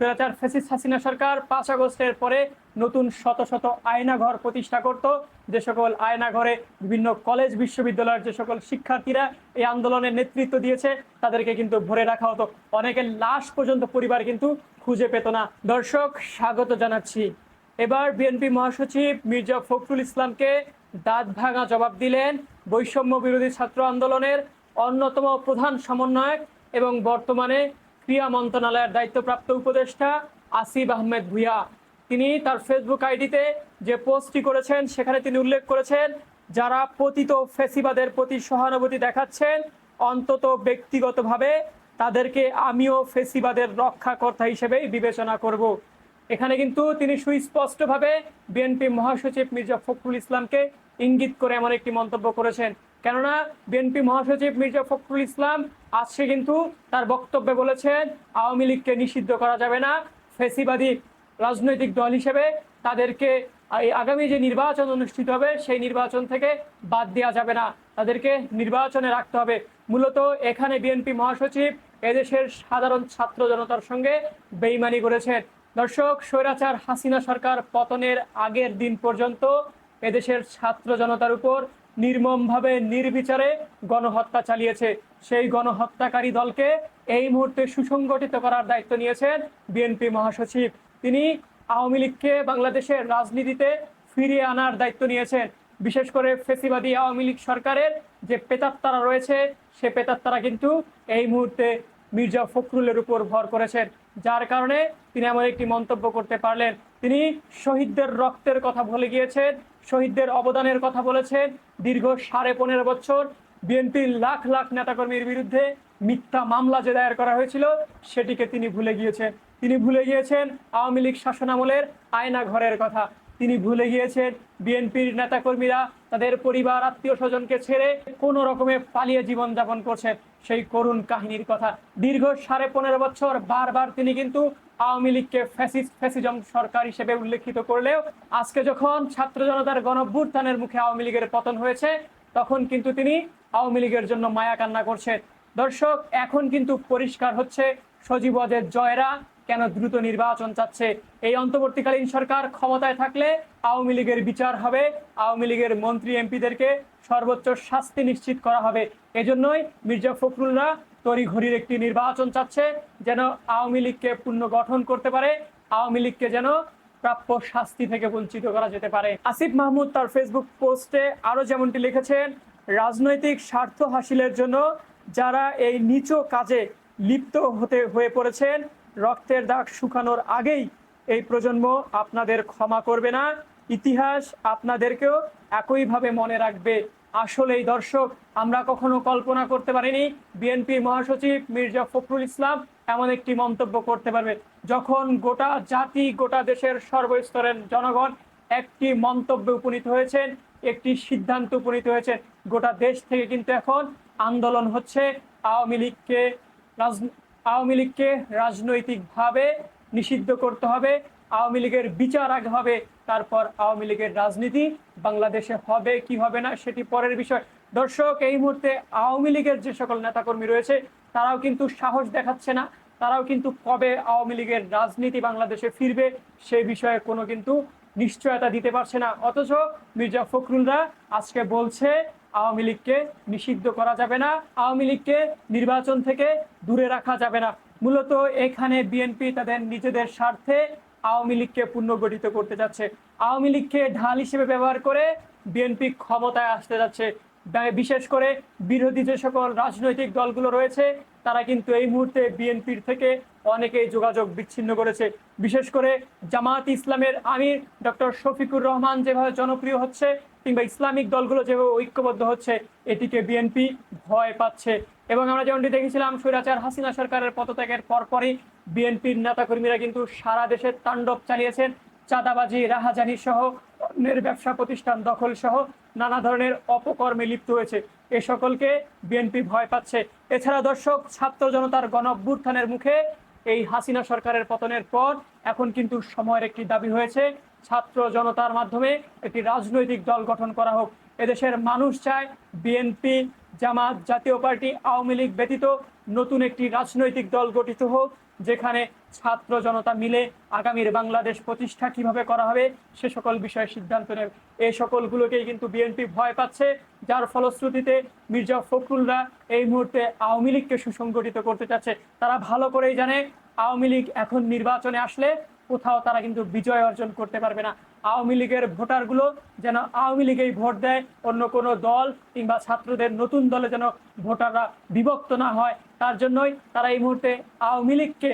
স্বৈরাচার ফেসিস হাসিনা সরকার পাঁচ আগস্টের পরে নতুন শত শত আয়নাঘর প্রতিষ্ঠা করত। যে সকল আয়নাঘরে বিভিন্ন কলেজ, বিশ্ববিদ্যালয়ের যে সকল শিক্ষার্থীরা এই আন্দোলনের নেতৃত্ব দিয়েছে, তাদেরকে কিন্তু ভরে রাখা হতো। অনেকের লাশ পর্যন্ত পরিবার কিন্তু খুঁজে পেত না। দর্শক, স্বাগত জানাচ্ছি। এবার বিএনপি মহাসচিব মির্জা ফখরুল ইসলামকে দাঁত ভাঙা জবাব দিলেন বৈষম্য বিরোধী ছাত্র আন্দোলনের অন্যতম প্রধান সমন্বয়ক এবং বর্তমানে ক্রিয়া মন্ত্রণালয়ের দায়িত্বপ্রাপ্ত উপদেষ্টা আসিফ আহমেদ ভুইয়া। তিনি তার ফেসবুক আইডিতে যে পোস্টটি করেছেন, সেখানে তিনি উল্লেখ করেছেন, যারা পতিত ফেসিবাদের প্রতি সহানুভূতি দেখাচ্ছেন, অন্তত ব্যক্তিগতভাবে তাদেরকে আমিও ফেসিবাদের রক্ষাকর্তা হিসেবেই বিবেচনা করব। এখানে কিন্তু তিনি সুস্পষ্টভাবে বিএনপি মহাসচিব মির্জা ফখরুল ইসলামকে ইঙ্গিত করে এমন একটি মন্তব্য করেছেন। কেননা বিএনপি মহাসচিব মির্জা ফখরুল ইসলাম আজকে কিন্তু তার বক্তব্যে বলেছেন, আওয়ামী লীগকে নিষিদ্ধ করা যাবে না, ফেসিবাদী রাজনৈতিক দল হিসেবে তাদেরকে আগামী যে নির্বাচন অনুষ্ঠিত হবে, সেই নির্বাচন থেকে বাদ দেওয়া যাবে না। তাদেরকে নির্বাচনে রাখতে হবে। মূলত এখানে বিএনপি মহাসচিব এদেশের সাধারণ ছাত্র জনতার সঙ্গে বেইমানি করেছেন। দর্শক, স্বৈরাচার হাসিনা সরকার পতনের আগের দিন পর্যন্ত এদেশের ছাত্র জনতার উপর নির্মমভাবে নির্বিচারে গণহত্যা চালিয়েছে। সেই গণহত্যাকারী দলকে এই মুহূর্তে সুসংগঠিত করার দায়িত্ব নিয়েছেন বিএনপি মহাসচিব। তিনি আওয়ামী লীগকে বাংলাদেশের রাজনীতিতে ফিরিয়ে আনার দায়িত্ব নিয়েছেন। বিশেষ করে ফেসিবাদী আওয়ামী লীগ সরকারের যে পেতাত্তারা রয়েছে, সে পেতাত্তারা কিন্তু এই মুহূর্তে মির্জা ফখরুলের উপর ভর করেছেন। যার কারণে তিনি এমন একটি মন্তব্য করতে পারলেন। তিনি শহীদদের রক্তের কথা বলে গিয়েছেন, শহীদদের অবদানের কথা বলেছেন। দীর্ঘ সাড়ে পনেরো বছর বিএনপির লাখ লাখ নেতাকর্মীর বিরুদ্ধে মিথ্যা মামলা যে দায়ের করা হয়েছিল, সেটিকে তিনি ভুলে গিয়েছেন। তিনি ভুলে গিয়েছেন আওয়ামী লীগ শাসনামলের আয়না ঘরের কথা। তিনি ভুলে গিয়েছেন বিএনপির নেতাকর্মীরা তাদের পরিবার, আত্মীয় স্বজনকে ছেড়ে কোনো রকমে পালিয়ে জীবনযাপন করছেন। সেই করুণ কাহিনীর কথা। দীর্ঘ সাড়ে পনেরো বছর বারবার তিনি কিন্তু আওয়ামী লীগকে ফ্যাসিস্ট ফ্যাসিজম সরকার হিসেবে উল্লেখিত করলেও আজকে যখন ছাত্র জনতার গণভ্যুত্থানের মুখে আওয়ামী লীগের পতন হয়েছে, তখন কিন্তু তিনি আওয়ামী লীগের জন্য মায়া কান্না করছেন। দর্শক, এখন কিন্তু পরিষ্কার হচ্ছে সজীবদের জয়রা কেন দ্রুত নির্বাচন চাচ্ছে। এই অন্তর্বর্তীকালীন সরকার ক্ষমতায় থাকলে আওয়ামী লীগের বিচার হবে, আওয়ামী লীগের মন্ত্রী এমপিদেরকে সর্বোচ্চ শাস্তি নিশ্চিত করা হবে। এজন্যই মির্জা ফখরুলরা তড়িঘড়ির একটি নির্বাচন চাচ্ছে, যেন আওয়ামী লীগকে পুনর্গঠন করতে পারে, আওয়ামী লীগকে যেন প্রাপ্য শাস্তি থেকে বঞ্চিত করা যেতে পারে। আসিফ মাহমুদ তার ফেসবুক পোস্টে আরও যেমনটি লিখেছেন, রাজনৈতিক স্বার্থ হাসিলের জন্য যারা এই নিচু কাজে লিপ্ত হতে হয়ে পড়েছেন, রক্তের দাগ শুকানোর আগেই এই প্রজন্ম আপনাদের ক্ষমা করবে না। ইতিহাস আপনাদেরকেও একইভাবে মনে রাখবে। আসলেই দর্শক, আমরা কখনো কল্পনা করতে পারিনি বিএনপি মহাসচিব মির্জা ফখরুল ইসলাম এমন একটি মন্তব্য করতে পারবে। যখন গোটা জাতি, গোটা দেশের সর্বস্তরের জনগণ একটি মন্তব্যে উপনীত হয়েছেন, একটি সিদ্ধান্ত উপনীত হয়েছে গোটা দেশ থেকে কিন্তু এখন আন্দোলন হচ্ছে আওয়ামী লীগকে আওয়ামী লীগকে রাজনৈতিকভাবে নিষিদ্ধ করতে হবে। আওয়ামী লীগের বিচার আগে হবে, তারপর আওয়ামী লীগের রাজনীতি। বাংলাদেশে হবে, কি হবে না, সেটি পরের বিষয়। দর্শক, এই মুহূর্তে আওয়ামী লীগের যে সকল নেতাকর্মী রয়েছে, তারাও কিন্তু সাহস দেখাচ্ছে না। তারাও কিন্তু কবে আওয়ামী লীগের রাজনীতি বাংলাদেশে ফিরবে সেই বিষয়ে কোনো কিন্তু নিশ্চয়তা দিতে পারছে না। অথচ মির্জা ফখরুলরা আজকে বলছে, আওয়ামী লীগকে নিষিদ্ধ করা যাবে না, আওয়ামী লীগকে নির্বাচন থেকে দূরে রাখা যাবে না। মূলত এখানে বিএনপি তাদের নিজেদের স্বার্থে আওয়ামী লীগকে পুনর্গঠিত করতে যাচ্ছে। আওয়ামী লীগকে ঢাল হিসেবে ব্যবহার করে বিএনপি ক্ষমতায় আসতে যাচ্ছে। বিশেষ করে বিরোধী যে সকল রাজনৈতিক দলগুলো রয়েছে তারা কিন্তু এই মুহূর্তে বিএনপির থেকে অনেকেই যোগাযোগ বিচ্ছিন্ন করেছে। বিশেষ করে জামাত ইসলামের আমির ডক্টর শফিকুর রহমান যেভাবে জনপ্রিয় হচ্ছে কিংবা ইসলামিক দলগুলো যেভাবে ঐক্যবদ্ধ হচ্ছে, এটিকে বিএনপি ভয় পাচ্ছে। এবং আমরা যেমনটি দেখেছিলাম, স্বৈরাচার হাসিনা সরকারের পদত্যাগের পরপরই বিএনপির নেতাকর্মীরা কিন্তু সারা দেশে তাণ্ডব চালিয়েছেন। চাঁদাবাজি রাহাজানি সহ অন্যের ব্যবসা প্রতিষ্ঠান দখল সহ নানা ধরনের অপকর্মে লিপ্ত হয়েছে। এ সকলকে বিএনপি ভয় পাচ্ছে। এছাড়া দর্শক, ছাত্র জনতার গণ মুখে এই হাসিনা সরকারের পতনের পর এখন কিন্তু সময়ের একটি দাবি হয়েছে। ছাত্র জনতার মাধ্যমে একটি রাজনৈতিক দল গঠন করা হোক। এদেশের মানুষ চায় বিএনপি, জামাত জাতীয় পার্টি, আওয়ামী লীগ ব্যতীত নতুন একটি রাজনৈতিক দল গঠিত হোক। যেখানে ছাত্র জনতা মিলে আগামীর বাংলাদেশ প্রতিষ্ঠা কীভাবে করা হবে, সে সকল বিষয়ে সিদ্ধান্ত নেবে। এই সকলগুলোকেই কিন্তু বিএনপি ভয় পাচ্ছে। যার ফলশ্রুতিতে মির্জা ফখরুলরা এই মুহূর্তে আওয়ামী লীগকে সুসংগঠিত করতে চাচ্ছে। তারা ভালো করেই জানে, আওয়ামী লীগ এখন নির্বাচনে আসলে কোথাও তারা কিন্তু বিজয় অর্জন করতে পারবে না। আওয়ামী লীগের ভোটারগুলো যেন আওয়ামী লীগেই ভোট দেয়, অন্য কোনো দল কিংবা ছাত্রদের নতুন দলে যেন ভোটাররা বিভক্ত না হয়। তার জন্যই তারা এই মুহূর্তে আওয়ামী লীগকে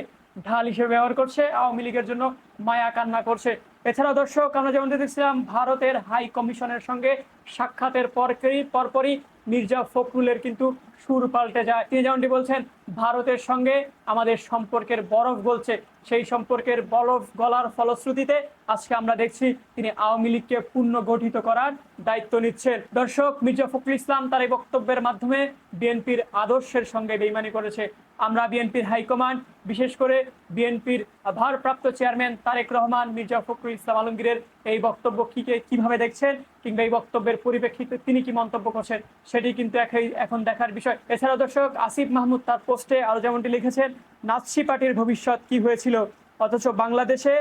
ঢাল হিসেবে ব্যবহার করছে, আওয়ামী লীগের জন্য মায়া কান্না করছে। এছাড়া দর্শক, আমরা যেমন দেখছিলাম ভারতের হাই কমিশনের সঙ্গে সাক্ষাতের পরপরই পরপরই মির্জা ফখরুলের কিন্তু সুর পাল্টে যায়। তিনি যেমনটি বলছেন ভারতের সঙ্গে আমাদের সম্পর্কের বরফ গলছে। সেই সম্পর্কের বরফ গলার ফলশ্রুতিতে আজকে আমরা দেখছি তিনি আওয়ামী লীগকে পুনর্গঠিত করার দায়িত্ব নিচ্ছেন। দর্শক, মির্জা ফখরুল ইসলাম তার এই বক্তব্যের মাধ্যমে বিএনপির আদর্শের সঙ্গে বেইমানি করেছে। আমরা বিএনপির হাইকমান্ড, বিশেষ করে বিএনপির ভারপ্রাপ্ত চেয়ারম্যান তারেক রহমান, মির্জা ফখরুল ইসলাম আলমগীরের এই বক্তব্য কি কীভাবে দেখছেন কিংবা এই বক্তব্যের পরিপ্রেক্ষিতে তিনি কি মন্তব্য করছেন, সেটি কিন্তু এখন দেখার বিষয়। এছাড়া দর্শক, আসিফ মাহমুদ তার পোস্টে আরও যেমনটি লিখেছেন, নাৎসি পার্টির ভবিষ্যৎ কি হয়েছিল? অথচ বাংলাদেশে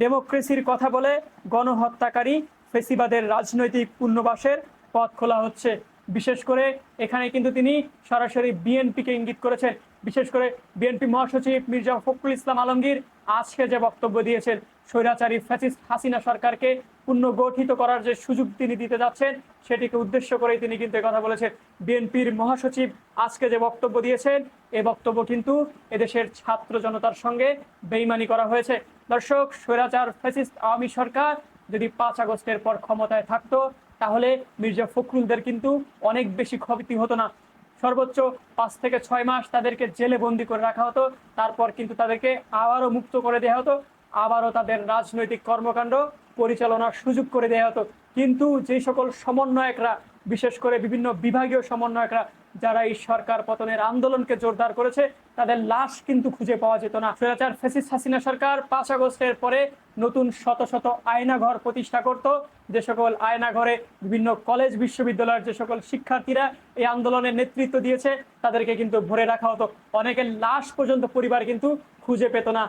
ডেমোক্রেসির কথা বলে গণহত্যাকারী ফেসিবাদের রাজনৈতিক পুনর্বাসের পথ খোলা হচ্ছে। বিশেষ করে এখানে কিন্তু তিনি সরাসরি বিএনপিকে ইঙ্গিত করেছেন। বিশেষ করে বিএনপি মহাসচিব মির্জা ফখরুল ইসলাম আলমগীর আজকে যে বক্তব্য দিয়েছেন স্বৈরাচারী ফ্যাসিস্ট হাসিনা সরকারকে পুনর্গঠিত করার যে সুযোগ তিনি দিতে যাচ্ছেন, সেটিকে উদ্দেশ্য করেই তিনি কিন্তু কথা বলেছেন। বিএনপির মহাসচিব আজকে যে বক্তব্য দিয়েছেন এই বক্তব্য কিন্তু এদেশের ছাত্র জনতার সঙ্গে বেইমানি করা হয়েছে। দর্শক, স্বৈরাচার ফ্যাসিস্ট আওয়ামী সরকার যদি পাঁচ আগস্টের পর ক্ষমতায় থাকতো, তাহলে মির্জা ফখরুলদের কিন্তু অনেক বেশি ক্ষতি হতো না। সর্বোচ্চ পাঁচ থেকে ছয় মাস তাদেরকে জেলে বন্দি করে রাখা হতো, তারপর কিন্তু তাদেরকে আবারও মুক্ত করে দেওয়া হতো। আবারও তাদের রাজনৈতিক কর্মকাণ্ড পরিচালনার সুযোগ করে দেওয়া হতো। কিন্তু যে সকল সমন্বয়করা, বিশেষ করে বিভিন্ন বিভাগীয় সমন্বয়করা, যারা এই সরকার পতনের আন্দোলনকে জোরদার করেছে, তাদের লাশ কিন্তু খুঁজে পাওয়া যেত না। স্বৈরাচার ফেসিস হাসিনা সরকার পাঁচ আগস্টের পরে নতুন শত শত আয়নাঘর প্রতিষ্ঠা করত। যে সকল আয়নাঘরে বিভিন্ন কলেজ, বিশ্ববিদ্যালয়ের যে সকল শিক্ষার্থীরা এই আন্দোলনের নেতৃত্ব দিয়েছে, তাদেরকে কিন্তু ভরে রাখা হতো। অনেকের লাশ পর্যন্ত পরিবার কিন্তু খুঁজে পেত না।